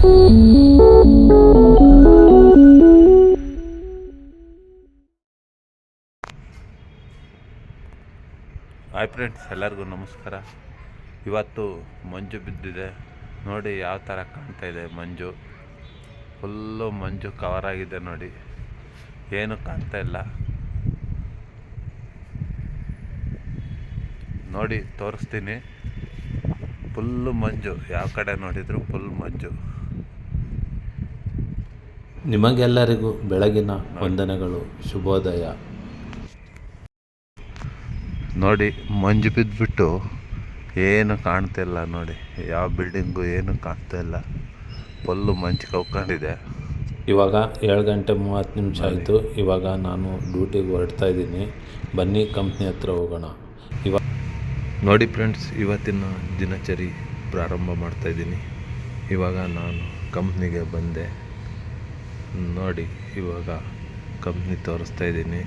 Hi friends, ಎಲ್ಲರಿಗೂ ನಮಸ್ಕಾರ. ಇವತ್ತು ಮಂಜು ಬಿದ್ದಿದೆ. ನೋಡಿ ಯಾವ ಥರ ಕಾಣ್ತಾ ಇದೆ ಮಂಜು. ಫುಲ್ಲು ಮಂಜು ಕವರ್ ಆಗಿದೆ ನೋಡಿ. ಏನು ಕಾಣ್ತಾ ಇಲ್ಲ. ನೋಡಿ, ತೋರಿಸ್ತೀನಿ. ಫುಲ್ಲು ಮಂಜು. ಯಾವ ಕಡೆ ನೋಡಿದ್ರು ಫುಲ್ ಮಂಜು. ನಿಮಗೆಲ್ಲರಿಗೂ ಬೆಳಗಿನ ವಂದನೆಗಳು ಶುಭೋದಯ. ನೋಡಿ ಮಂಜು ಬಿದ್ದುಬಿಟ್ಟು ಏನು ಕಾಣ್ತಾ ಇಲ್ಲ ನೋಡಿ. ಯಾವ ಬಿಲ್ಡಿಂಗು ಏನು ಕಾಣ್ತಾ ಇಲ್ಲ. ಫುಲ್ಲು ಮಂಜು ಕವ್ಕೊಂಡಿದೆ ಇವಾಗ ಏಳು ಗಂಟೆ ಮೂವತ್ತು ನಿಮಿಷ ಆಯಿತು. ಇವಾಗ ನಾನು ಡ್ಯೂಟಿಗೆ ಹೊರಡ್ತಾ ಇದ್ದೀನಿ. ಬನ್ನಿ ಕಂಪ್ನಿ ಹತ್ರ ಹೋಗೋಣ. ಇವಾಗ ನೋಡಿ ಫ್ರೆಂಡ್ಸ್ ಇವತ್ತಿನ ದಿನಚರಿ ಪ್ರಾರಂಭ ಮಾಡ್ತಾಯಿದ್ದೀನಿ ಇವಾಗ ನಾನು ಕಂಪ್ನಿಗೆ ಬಂದೆ. ನೋಡಿ ಇವಾಗ ಕಂಪ್ನಿ ತೋರಿಸ್ತಾ ಇದ್ದೀನಿ.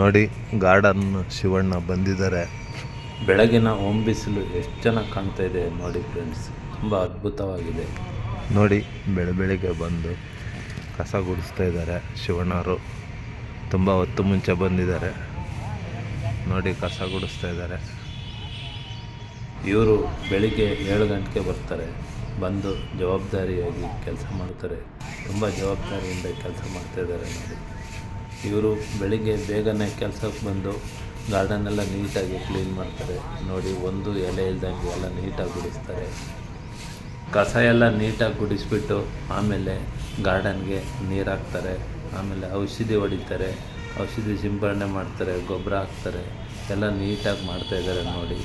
ನೋಡಿ ಗಾರ್ಡನ್ ಶಿವಣ್ಣ ಬಂದಿದ್ದಾರೆ. ಬೆಳಗಿನ ಓಂ ಬಿಸಿಲು ಎಷ್ಟು ಚೆನ್ನಾಗಿ ಕಾಣ್ತಾ ಇದೆ ನೋಡಿ ಫ್ರೆಂಡ್ಸ್. ತುಂಬ ಅದ್ಭುತವಾಗಿದೆ. ನೋಡಿ ಬೆಳೆ ಬೆಳಿಗ್ಗೆ ಬಂದು ಕಸ ಗುಡಿಸ್ತಾ ಇದ್ದಾರೆ ಶಿವಣ್ಣವರು. ತುಂಬ ಹೊತ್ತು ಮುಂಚೆ ಬಂದಿದ್ದಾರೆ. ನೋಡಿ ಕಸ ಗುಡಿಸ್ತಾ ಇದ್ದಾರೆ. ಇವರು ಬೆಳಿಗ್ಗೆ ಏಳು ಗಂಟೆಗೆ ಬರ್ತಾರೆ. ಬಂದು ಜವಾಬ್ದಾರಿಯಾಗಿ ಕೆಲಸ ಮಾಡ್ತಾರೆ ತುಂಬ ಜವಾಬ್ದಾರಿಯಿಂದ ಕೆಲಸ ಮಾಡ್ತಾಯಿದ್ದಾರೆ ನೋಡಿ. ಇವರು ಬೆಳಿಗ್ಗೆ ಬೇಗನೆ ಕೆಲಸಕ್ಕೆ ಬಂದು ಗಾರ್ಡನ್ನೆಲ್ಲ ನೀಟಾಗಿ ಕ್ಲೀನ್ ಮಾಡ್ತಾರೆ. ನೋಡಿ, ಒಂದು ಎಲೆ ಇಲ್ದಂಗೆ ಎಲ್ಲ ನೀಟಾಗಿ ಗುಡಿಸ್ತಾರೆ. ಕಸ ಎಲ್ಲ ನೀಟಾಗಿ ಗುಡಿಸ್ಬಿಟ್ಟು ಆಮೇಲೆ ಗಾರ್ಡನ್ಗೆ ನೀರು ಹಾಕ್ತಾರೆ. ಆಮೇಲೆ ಔಷಧಿ ಹೊಡಿತಾರೆ. ಔಷಧಿ ಸಿಂಪಡಣೆ ಮಾಡ್ತಾರೆ, ಗೊಬ್ಬರ ಹಾಕ್ತಾರೆ. ಎಲ್ಲ ನೀಟಾಗಿ ಮಾಡ್ತಾಯಿದ್ದಾರೆ ನೋಡಿ.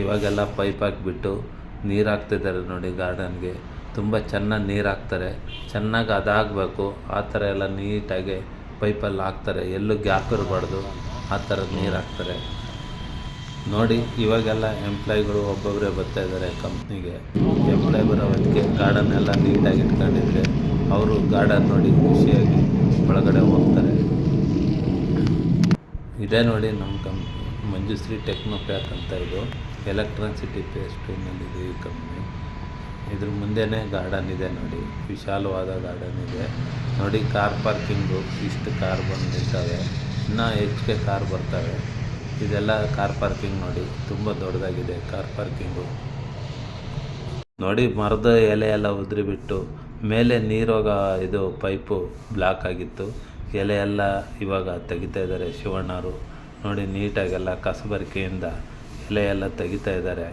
ಇವಾಗೆಲ್ಲ ಪೈಪ್ ಹಾಕಿಬಿಟ್ಟು ನೀರು ಹಾಕ್ತಿದ್ದಾರೆ ನೋಡಿ ಗಾರ್ಡನ್ಗೆ. ತುಂಬ ಚೆನ್ನಾಗಿ ನೀರು ಹಾಕ್ತಾರೆ ಚೆನ್ನಾಗಿ ಅದಾಗಬೇಕು. ಆ ಥರ ಎಲ್ಲ ನೀಟಾಗಿ ಪೈಪಲ್ಲಿ ಹಾಕ್ತಾರೆ. ಎಲ್ಲೂ ಗ್ಯಾಪ್ ಇರಬಾರ್ದು. ಆ ಥರ ನೀರು ಹಾಕ್ತಾರೆ ನೋಡಿ, ಇವಾಗೆಲ್ಲ ಎಂಪ್ಲಾಯ್ಗಳು ಒಬ್ಬೊಬ್ಬರೇ ಬರ್ತಾ ಇದ್ದಾರೆ ಕಂಪ್ನಿಗೆ. ಎಂಪ್ಲಾಯ್ ಬರೋದಕ್ಕೆ ಗಾರ್ಡನ್ ಎಲ್ಲ ನೀಟಾಗಿ ಇಟ್ಕೊಂಡಿದ್ರೆ ಅವರು ಗಾರ್ಡನ್ ನೋಡಿ ಖುಷಿಯಾಗಿ ಒಳಗಡೆ ಹೋಗ್ತಾರೆ. ಇದೇ ನೋಡಿ ನಮ್ಮ ಕಂಪ್ನಿ ಟೆಕ್ನೋ ಪ್ಯಾಕ್ ಅಂತ ಇದು. ಎಲೆಕ್ಟ್ರಾನ್ಸಿಟಿ ಪೇಸ್ಟೂನಲ್ಲಿದೆ ಈ ಕಂಪ್ನಿ. ಇದ್ರ ಮುಂದೆನೇ ಗಾರ್ಡನ್ ಇದೆ ನೋಡಿ. ವಿಶಾಲವಾದ ಗಾರ್ಡನ್ ಇದೆ. ನೋಡಿ ಕಾರ್ ಪಾರ್ಕಿಂಗು ಇಷ್ಟು ಕಾರ್ ಬಂದು ನಿಲ್ತವೆ ಇನ್ನೂ ಹೆಚ್ಚಿಗೆ ಕಾರ್ ಬರ್ತವೆ. ಇದೆಲ್ಲ ಕಾರ್ ಪಾರ್ಕಿಂಗ್ ನೋಡಿ. ತುಂಬ ದೊಡ್ಡದಾಗಿದೆ ಕಾರ್ ಪಾರ್ಕಿಂಗು. ನೋಡಿ ಮರದ ಎಲೆ ಎಲ್ಲ ಉದುರಿಬಿಟ್ಟು ಮೇಲೆ ನೀರೋಗ ಇದು ಪೈಪು ಬ್ಲಾಕ್ ಆಗಿತ್ತು. ಎಲೆ ಎಲ್ಲ ಇವಾಗ ತೆಗಿತಾ ಇದ್ದಾರೆ ಶಿವಣ್ಣವರು. ನೋಡಿ, ನೀಟಾಗೆಲ್ಲ ಕಸಬರಿಕೆಯಿಂದ ಎಲೆ ಎಲ್ಲ ತೆಗಿತಾ ಇದ್ದಾರೆ.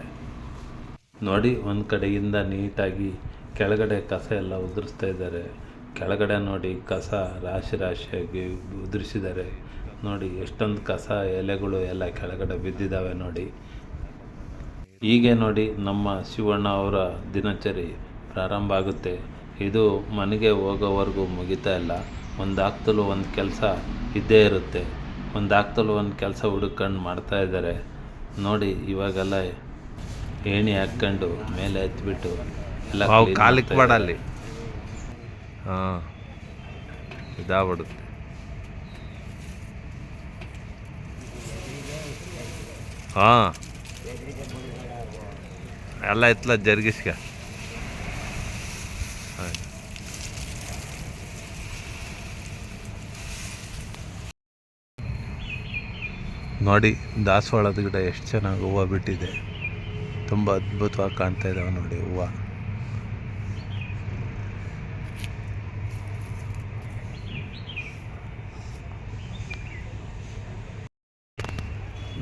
ನೋಡಿ, ಒಂದು ಕಡೆಯಿಂದ ನೀಟಾಗಿ ಕೆಳಗಡೆ ಕಸ ಎಲ್ಲ ಉದುರಿಸ್ತಾ ಇದ್ದಾರೆ. ಕೆಳಗಡೆ ನೋಡಿ ಕಸ ರಾಶಿ ರಾಶಿಯಾಗಿ ಉದುರಿಸಿದ್ದಾರೆ. ನೋಡಿ, ಎಷ್ಟೊಂದು ಕಸ ಎಲೆಗಳು ಎಲ್ಲ ಕೆಳಗಡೆ ಬಿದ್ದಿದ್ದಾವೆ ನೋಡಿ. ಹೀಗೆ ನೋಡಿ, ನಮ್ಮ ಶಿವಣ್ಣ ಅವರ ದಿನಚರಿ ಪ್ರಾರಂಭ ಆಗುತ್ತೆ. ಇದು ಮನೆಗೆ ಹೋಗೋವರೆಗೂ ಮುಗಿತಾ ಇಲ್ಲ. ಒಂದು ಆಗ್ತಲೂ ಒಂದು ಕೆಲಸ ಇದ್ದೇ ಇರುತ್ತೆ. ಒಂದು ಆಗ್ತಲು ಒಂದು ಕೆಲಸ ಹುಡುಕೊಂಡು ಮಾಡ್ತಾ ಇದ್ದಾರೆ ನೋಡಿ ಇವಾಗೆಲ್ಲ ಏಣಿ ಹಾಕ್ಕೊಂಡು ಮೇಲೆ ಎತ್ಬಿಟ್ಟು ಎಲ್ಲ ಬೇಡ ಅಲ್ಲಿ. ಹಾಂ ಇದಾಗ್ಬಿಡುತ್ತೆ. ಹಾಂ ಎಲ್ಲ ಇತ್ತಲ್ಲ ಜರ್ಗಿಸ್ಕ ಆಯ್ತು. ನೋಡಿ, ದಾಸವಾಳದ ಗಿಡ ಎಷ್ಟು ಚೆನ್ನಾಗಿ ಹೂವು ಬಿಟ್ಟಿದೆ. ತುಂಬ ಅದ್ಭುತವಾಗಿ ಕಾಣ್ತಾ ಇದ್ದಾವೆ ನೋಡಿ ಹೂವು.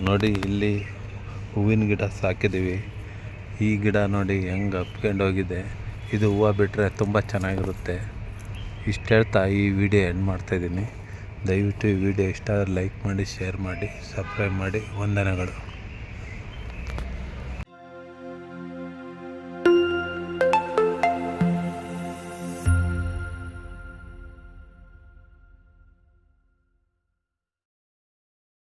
ನೋಡಿ, ಇಲ್ಲಿ ಹೂವಿನ ಗಿಡ ಸಾಕಿದ್ದೀವಿ. ಈ ಗಿಡ ನೋಡಿ ಹೆಂಗೆ ಅಪ್ಕೊಂಡು ಹೋಗಿದೆ. ಇದು ಹೂವು ಬಿಟ್ಟರೆ ತುಂಬ ಚೆನ್ನಾಗಿರುತ್ತೆ. ಇಷ್ಟು ಹೇಳ್ತಾ ಈ ವಿಡಿಯೋ ಎಂಡ್ ಮಾಡ್ತಾಯಿದ್ದೀನಿ ದಯವಿಟ್ಟು ಈ ವಿಡಿಯೋ ಇಷ್ಟ ಆದರೆ ಲೈಕ್ ಮಾಡಿ ಶೇರ್ ಮಾಡಿ ಸಬ್ಸ್ಕ್ರೈಬ್ ಮಾಡಿ. ವಂದನೆಗಳು.